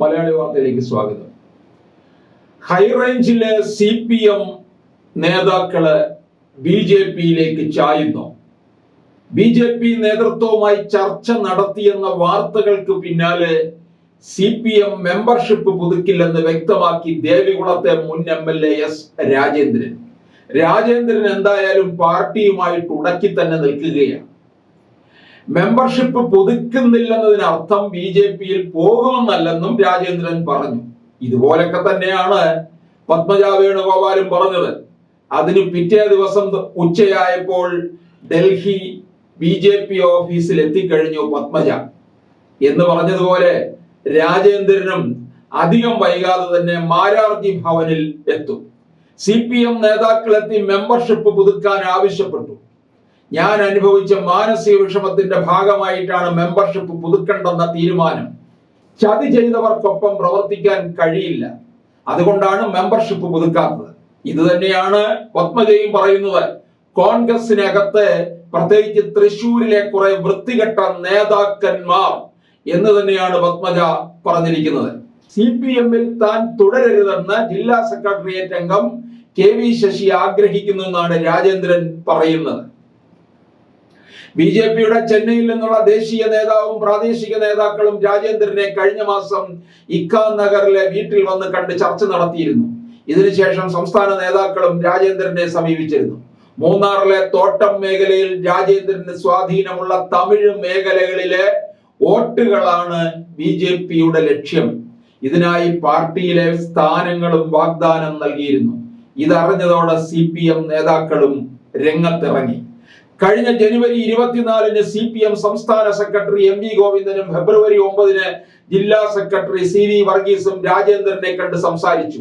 മലയാളി വാർത്തയിലേക്ക് സ്വാഗതം. ഹൈറേഞ്ചിലെ സി പി എം നേതാക്കൾ ബി ജെ പിയിലേക്ക് ചായുന്നു. ബി ജെ പി നേതൃത്വവുമായി ചർച്ച നടത്തിയെന്ന വാർത്തകൾക്ക് പിന്നാലെ സി പി എം മെമ്പർഷിപ്പ് പുതുക്കില്ലെന്ന് വ്യക്തമാക്കി ദേവികുളത്തെ മുൻ M L A S Rajendran. Rajendran എന്തായാലും പാർട്ടിയുമായിട്ട് ഉടക്കി തന്നെ നിൽക്കുകയാണ്. മെമ്പർഷിപ്പ് പുതുക്കുന്നില്ലെന്നതിനർത്ഥം ബി ജെ പിയിൽ പോകുമെന്നല്ലെന്നും രാജേന്ദ്രൻ പറഞ്ഞു. ഇതുപോലൊക്കെ തന്നെയാണ് പത്മജ വേണുഗോപാലും പറഞ്ഞത്. അതിന് പിറ്റേ ദിവസം ഉച്ചയായപ്പോൾ ഡൽഹി ബി ജെ പി ഓഫീസിൽ എത്തിക്കഴിഞ്ഞു പത്മജ. എന്ന് പറഞ്ഞതുപോലെ രാജേന്ദ്രനും അധികം വൈകാതെ തന്നെ മാരാർജി ഭവനിൽ എത്തും. സി പി എം നേതാക്കളെത്തി മെമ്പർഷിപ്പ് പുതുക്കാൻ ആവശ്യപ്പെട്ടു. ഞാൻ അനുഭവിച്ച മാനസിക വിഷമത്തിന്റെ ഭാഗമായിട്ടാണ് മെമ്പർഷിപ്പ് പുതുക്കേണ്ടെന്ന തീരുമാനം. ചതി ചെയ്തവർക്കൊപ്പം പ്രവർത്തിക്കാൻ കഴിയില്ല. അതുകൊണ്ടാണ് മെമ്പർഷിപ്പ് പുതുക്കാത്തത്. ഇത് തന്നെയാണ് പത്മജയും പറയുന്നത്. കോൺഗ്രസിനകത്ത് പ്രത്യേകിച്ച് തൃശൂരിലെ കുറെ വൃത്തികെട്ട നേതാക്കന്മാർ എന്ന് തന്നെയാണ് പത്മജ പറഞ്ഞിരിക്കുന്നത്. സി പി എമ്മിൽ താൻ തുടരരുതെന്ന് ജില്ലാ സെക്രട്ടേറിയറ്റ് അംഗം കെ വി ശശി ആഗ്രഹിക്കുന്നു എന്നാണ് രാജേന്ദ്രൻ പറയുന്നത്. ബി ജെ പിയുടെ ചെന്നൈയിൽ നിന്നുള്ള ദേശീയ നേതാവും പ്രാദേശിക നേതാക്കളും രാജേന്ദ്രനെ കഴിഞ്ഞ മാസം ഇക്കാ നഗറിലെ വീട്ടിൽ വന്ന് കണ്ട് ചർച്ച നടത്തിയിരുന്നു. ഇതിനുശേഷം സംസ്ഥാന നേതാക്കളും രാജേന്ദ്രനെ സമീപിച്ചിരുന്നു. മൂന്നാറിലെ തോട്ടം മേഖലയിൽ രാജേന്ദ്രന് സ്വാധീനമുള്ള തമിഴ് മേഖലകളിലെ വോട്ടുകളാണ് ബി ജെ പിയുടെ ലക്ഷ്യം. ഇതിനായി പാർട്ടിയിലെ സ്ഥാനങ്ങളും വാഗ്ദാനം നൽകിയിരുന്നു. ഇതറിഞ്ഞതോടെ സി പി എം നേതാക്കളും രംഗത്തിറങ്ങി. കഴിഞ്ഞ ജനുവരി ഇരുപത്തിനാലിന് സി പി എം സംസ്ഥാന സെക്രട്ടറി എം വി ഗോവിന്ദനും ഫെബ്രുവരി ഒമ്പതിന് ജില്ലാ സെക്രട്ടറി സി വി വർഗീസും രാജേന്ദ്രനെ കണ്ട് സംസാരിച്ചു.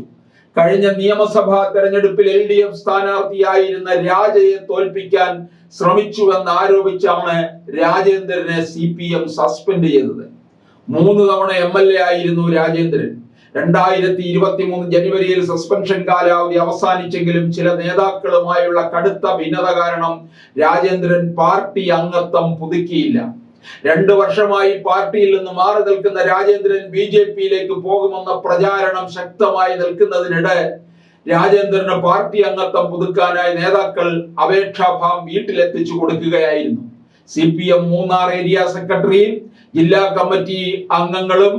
കഴിഞ്ഞ നിയമസഭാ തെരഞ്ഞെടുപ്പിൽ എൽ ഡി എഫ് സ്ഥാനാർത്ഥിയായിരുന്ന രാജയെ തോൽപ്പിക്കാൻ ശ്രമിച്ചുവെന്ന് ആരോപിച്ചാണ് രാജേന്ദ്രനെ സി പി എം സസ്പെൻഡ് ചെയ്തത്. മൂന്ന് തവണ എം എൽ എ ആയിരുന്നു രാജേന്ദ്രൻ. രണ്ടായിരത്തി ഇരുപത്തി മൂന്ന് ജനുവരിയിൽ സസ്പെൻഷൻ കാലാവധി അവസാനിച്ചെങ്കിലും ചില നേതാക്കളുമായുള്ള കടുത്ത ഭിന്നത കാരണം രാജേന്ദ്രൻ പാർട്ടി അംഗത്വം പുതുക്കിയില്ല. രണ്ടു വർഷമായി പാർട്ടിയിൽ നിന്ന് മാറി നിൽക്കുന്ന രാജേന്ദ്രൻ ബി ജെ പിയിലേക്ക് പോകുമെന്ന പ്രചാരണം ശക്തമായി നിൽക്കുന്നതിനിടെ രാജേന്ദ്രന് പാർട്ടി അംഗത്വം പുതുക്കാനായി നേതാക്കൾ അപേക്ഷാഭാം വീട്ടിലെത്തിച്ചു കൊടുക്കുകയായിരുന്നു. C P M Munnar area സെക്രട്ടറിയും ജില്ലാ കമ്മിറ്റി അംഗങ്ങളും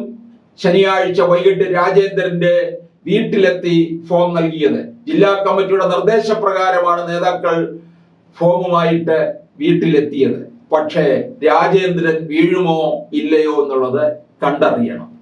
ശനിയാഴ്ച വൈകിട്ട് രാജേന്ദ്രന്റെ വീട്ടിലെത്തി ഫോം നൽകിയത്. ജില്ലാ കമ്മിറ്റിയുടെ നിർദ്ദേശപ്രകാരമാണ് നേതാക്കൾ ഫോമുമായിട്ട് വീട്ടിലെത്തിയത്. പക്ഷേ രാജേന്ദ്രൻ വീഴുമോ ഇല്ലയോ എന്നുള്ളത് കണ്ടറിയണം.